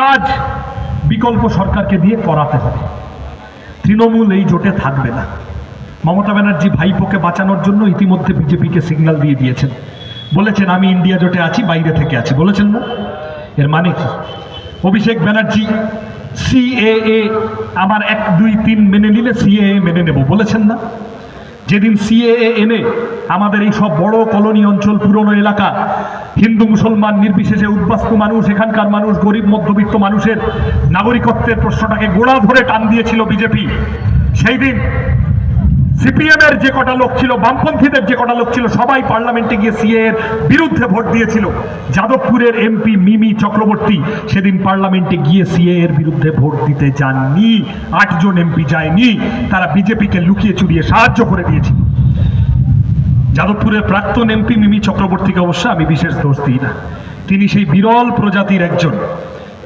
কাজ বিকল্প সরকারকে দিয়ে করাতে হবে। তৃণমূল এই জোটে থাকবে না। মমতা ব্যানার্জি ভাইপোকে বাঁচানোর জন্য ইতিমধ্যে বিজেপিকে সিগন্যাল দিয়ে দিয়েছেন। বলেছেন, আমি ইন্ডিয়া জোটে আছি, বাইরে থেকে আছি। বলেছেন না? এর মানে কি? অভিষেক ব্যানার্জি, সিএএ আমার এক, দুই, তিন মেনে নিলে সিএএ মেনে নেব। বলেছেন না? যেদিন সিএএ এনে আমাদের এই সব বড় কলোনি অঞ্চল, পুরনো এলাকা, হিন্দু, মুসলমান, নির্বিশেষে উদ্বাস্ত মানুষ, এখানকার মানুষ, গরিব, মধ্যবিত্ত মানুষের নাগরিকত্বের প্রশ্নটাকে গোড়া ধরে টান দিয়েছিল বিজেপি। সেই দিন সিপিএম এর যে কটা লোক ছিল, বামপন্থীদের যে কটা লোক ছিল, সবাই পার্লামেন্টে গিয়ে সিএ এর বিরুদ্ধে ভোট দিয়েছিল। যাদবপুরের এমপি মিমি চক্রবর্তী সেদিন পার্লামেন্টে গিয়ে সিএ এর বিরুদ্ধে ভোট দিতে যাননি। আটজন এমপি যায়নি। তারা বিজেপিকে লুকিয়ে চুরিয়ে সাহায্য করে দিয়েছিল। যাদবপুরের প্রাক্তন এমপি মিমি চক্রবর্তীকে অবশ্য আমি বিশেষ দোষ দিই না। তিনি সেই বিরল প্রজাতির একজন।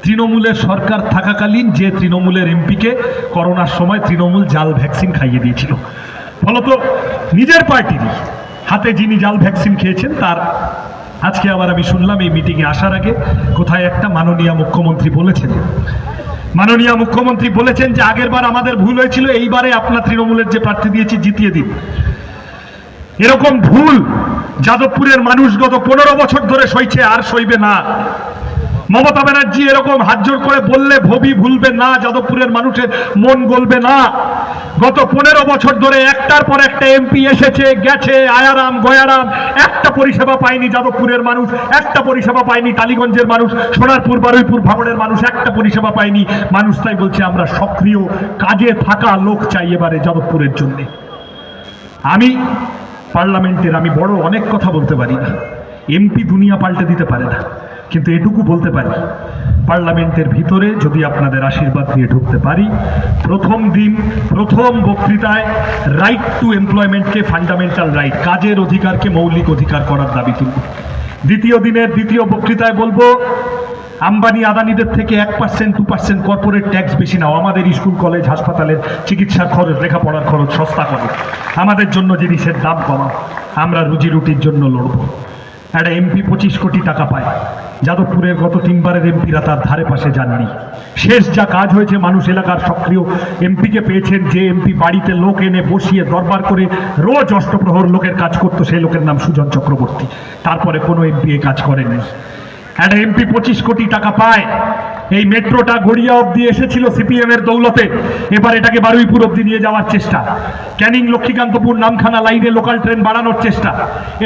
তৃণমূলের সরকার থাকাকালীন যে তৃণমূলের এমপিকে করোনার সময় তৃণমূল জাল ভ্যাকসিন খাইয়ে দিয়েছিল। ফলত নিজের পার্টিরই হাতে যিনি জাল ভ্যাকসিন খেয়েছেন, তার আজকে আবার আমি শুনলাম এই মিটিংয়ে আসার আগে কোথায় একটা মাননীয় মুখ্যমন্ত্রী বলেছেন। মাননীয় মুখ্যমন্ত্রী বলেছেন যে আগেরবার আমাদের ভুল হয়েছিল, এইবারে আপনার তৃণমূলের যে প্রার্থী দিয়েছি, জিতিয়ে দিন। এরকম ভুল যাদবপুরের মানুষ গত পনেরো বছর ধরে সইছে, আর সইবে না। মমতা ব্যানার্জি এরকম হাত জোর করে বললে ভবি ভুলবে না, যাদবপুরের মানুষের মন গলবে না। গত পনেরো বছর ধরে একটার পর একটা এমপি এসেছে, গেছে, আয়ারাম, গয়ারাম, একটা পরিষেবা পায়নি যাদবপুরের মানুষ, একটা পরিষেবা পায়নি টালিগঞ্জের মানুষ, সোনারপুর, বারুইপুর ভাঙড়ের মানুষ, একটা পরিষেবা পায়নি। মানুষ তাই বলছে, আমরা সক্রিয়, কাজে থাকা লোক চাই এবারে যাদবপুরের জন্যে। আমি, পার্লামেন্টের, আমি বড় অনেক কথা বলতে পারি না। এমপি দুনিয়া পাল্টে দিতে পারে না। কিন্তু এটুকু বলতে পারি, পার্লামেন্টের ভিতরে যদি আপনাদের আশীর্বাদ দিয়ে ঢুকতে পারি, প্রথম দিন, প্রথম বক্তৃতায় রাইট টু এমপ্লয়মেন্টকে ফান্ডামেন্টাল রাইট কাজের অধিকারকে মৌলিক অধিকার করার দাবি তুলব। দ্বিতীয় দিনের দ্বিতীয় বক্তৃতায় বলব, আম্বানি আদানিদের থেকে এক percent to percent corporate tax বেশি নাও, আমাদের স্কুল কলেজ হাসপাতালের চিকিৎসার খরচ, লেখাপড়ার খরচ সস্তা করো। আমাদের জন্য জিনিসের দাম কমাও, আমরা রুজি রুটির জন্য লড়ব। একটা এমপি পঁচিশ কোটি টাকা পায়। যাদবপুরের গত তিনবারের এমপিরা তার ধারে পাশে যাননি। শেষ যা কাজ হয়েছে, মানুষ এলাকার সক্রিয় এমপিকে পেয়েছেন যে এমপি বাড়িতে লোক এনে বসিয়ে দরবার করে রোজ অষ্টপ্রহর লোকের কাজ করতো, সেই লোকের নাম সুজন চক্রবর্তী। তারপরে কোনো এমপি এ কাজ করেনি একটা এমপি পঁচিশ কোটি টাকা পায় এই মেট্রোটা গড়িয়া অব্দি এসেছিল সিপিএম এর দৌলতে। এবার এটাকে বারুইপুর অব্দি নিয়ে যাওয়ার চেষ্টা। ক্যানিং লক্ষ্মীকান্তপুর নামখানা লাইনে লোকাল ট্রেন বাড়ানোর চেষ্টা।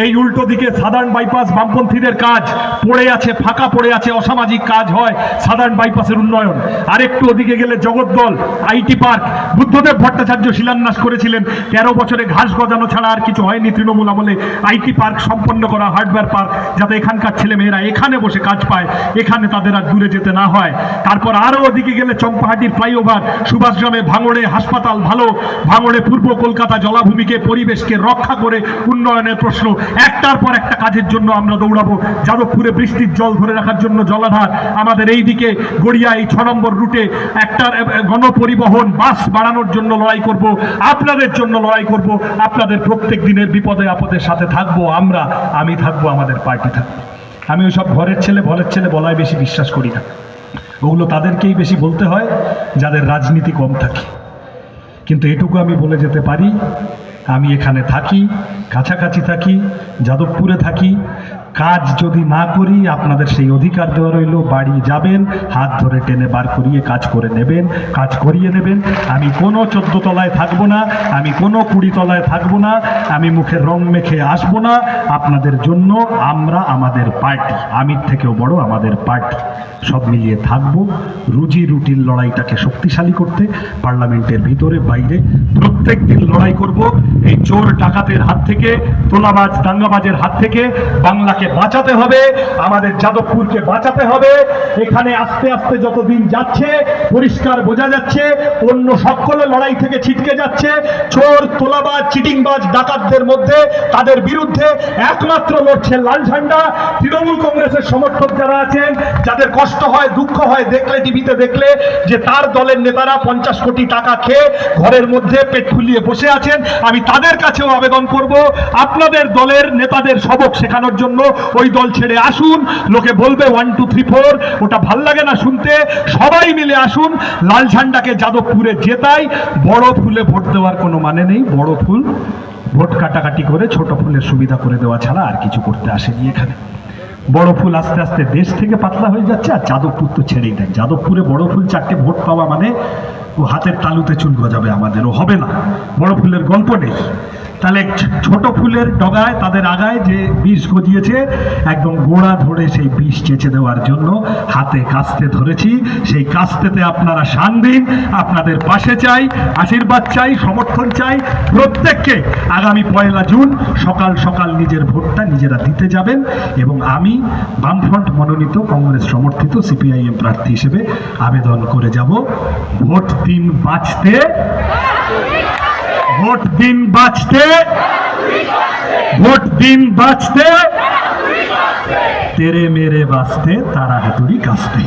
এই উল্টো দিকে সাধারণ বাইপাস বামপন্থীদের কাজ। পড়ে আছে, ফাঁকা পড়ে আছে, অসামাজিক কাজ হয় সাধারণ বাইপাসের উন্নয়ন। আরেকটু ওদিকে গেলে জগদ্দল, আইটি পার্ক বুদ্ধদেব ভট্টাচার্য শিলান্যাস করেছিলেন। তেরো বছরে ঘাস গজানো ছাড়া আর কিছু হয়নি তৃণমূল আমলে। আইটি পার্ক সম্পন্ন করা হার্ডওয়্যার পার্ক, যাতে এখানকার ছেলেমেয়েরা এখানে বসে কাজ পায়, এখানে তাদের আর দূরে যেতে না হয়। তারপর আরও ওদিকে গেলে চম্পাহাটির ফ্লাইওভার, সুভাষগ্রামে ভাঙড়ে হাসপাতাল ভালো, ভাঙড়ে পূর্ব কলকাতা জলাভূমিকে, পরিবেশকে রক্ষা করে উন্নয়নের প্রশ্ন। একটার পর একটা কাজের জন্য আমরা দৌড়াবো। যাদবপুরে বৃষ্টির জল ধরে রাখার জন্য জলাধার। আমাদের এই দিকে গড়িয়া এই ছ নম্বর রুটে একটা গণপরিবহন, বাস বাড়ানোর জন্য লড়াই করব, আপনাদের জন্য লড়াই করব, আপনাদের প্রত্যেক দিনের বিপদে আপদের সাথে থাকব আমরা, আমি থাকব আমাদের পার্টি থাকব। আমি ওই সব ঘরের ছেলে ভরের ছেলে বলায় বেশি বিশ্বাস করি না। ওগুলো তাদেরকেই বেশি বলতে হয়, যাদের রাজনীতি কম থাকে। কিন্তু এটুকু আমি বলে যেতে পারি, আমি এখানে থাকি, কাছাকাছি থাকি, যাদবপুরে থাকি কাজ যদি না করি, আপনাদের সেই অধিকার দেওয়া রইল। বাড়ি যাবেন, হাত ধরে টেনে বার করিয়ে কাজ করে নেবেন, কাজ করিয়ে নেবেন। আমি কোনো চোদ্দ তলায় থাকব না, আমি কোনো কুড়ি তলায় থাকব না, আমি মুখে রং মেখে আসব না। আপনাদের জন্য আমরা আমাদের পার্টি, আমির থেকেও বড় আমাদের পার্টি। সব মিলিয়ে থাকব, রুজি রুটির লড়াইটাকে শক্তিশালী করতে, পার্লামেন্টের ভিতরে, বাইরে প্রত্যেক দিন লড়াই করব। এই চোর ডাকাতের হাত থেকে, তোলাবাজ দাঙ্গাবাজের হাত থেকে, বাংলাকে বাঁচাতে হবে, আমাদের যাদবপুরকে বাঁচাতে হবে। এখানে আস্তে আস্তে যতদিন যাচ্ছে, পরিষ্কার বোঝা যাচ্ছে, অন্য সকল লড়াই থেকে ছিটকে যাচ্ছে। চোর, তোলাবাজ, চিটিংবাজ, ডাকাতদের মধ্যে তাদের বিরুদ্ধে একমাত্র লড়ছে লাল ঝান্ডা। তৃণমূল কংগ্রেসের সমর্থক যারা আছেন, যাদের কষ্ট হয়, দুঃখ হয়, দেখলে, টিভিতে দেখলে যে তার দলের নেতারা পঞ্চাশ কোটি টাকা খেয়ে ঘরের মধ্যে পেট ফুলিয়ে বসে আছেন। আমি তাদের কাছেও আবেদন করব, আপনাদের দলের নেতাদের সবক শেখানোর জন্য ওই দল ছেড়ে আসুন। লোকে বলবে ওয়ান টু থ্রি ফোর ওটা ভালো লাগে না শুনতে। সবাই মিলে আসুন। লাল ঝান্ডাকে যাদবপুরে জেতাই। বড় ফুলে ভোট দেওয়ার কোনো মানে নেই। বড় ফুল ভোট কাটাকাটি করে ছোট ফুলের সুবিধা করে দেওয়া ছাড়া আর কিছু করতে আসেনি এখানে। বড় ফুল আস্তে আস্তে দেশ থেকে পাতলা হয়ে যাচ্ছে আর যাদবপুর তো ছেড়েই দেয়। যাদবপুরে বড় ফুল চারটে ভোট পাওয়া মানে ও হাতের তালুতে চুল গজাবে আমাদের। ও হবে না। বড় ফুলের গল্প নেই। তাহলে ছোট ফুলের ডগায়, তাদের আগায় যে বিষ গজিয়েছে, একদম গোড়া ধরে সেই বিষ চেঁচে দেওয়ার জন্য হাতে কাস্তে ধরেছি। সেই কাস্তেতে আপনারা শান দিন, আপনাদের পাশে চাই, আশীর্বাদ চাই, সমর্থন চাই। প্রত্যেককে আগামী পয়লা জুন সকাল সকাল নিজের ভোটটা নিজেরা দিতে যাবেন এবং আমি বামফ্রন্ট মনোনীত কংগ্রেস সমর্থিত সিপিআইএম প্রার্থী হিসেবে আবেদন করে যাব। ভোট দিন বাঁচতে। ভোট দিন বাঁচতে ভোট দিন বাঁচতে তেরে মেরে বাঁচতে তারা হাতুড়ি কাঁচতে।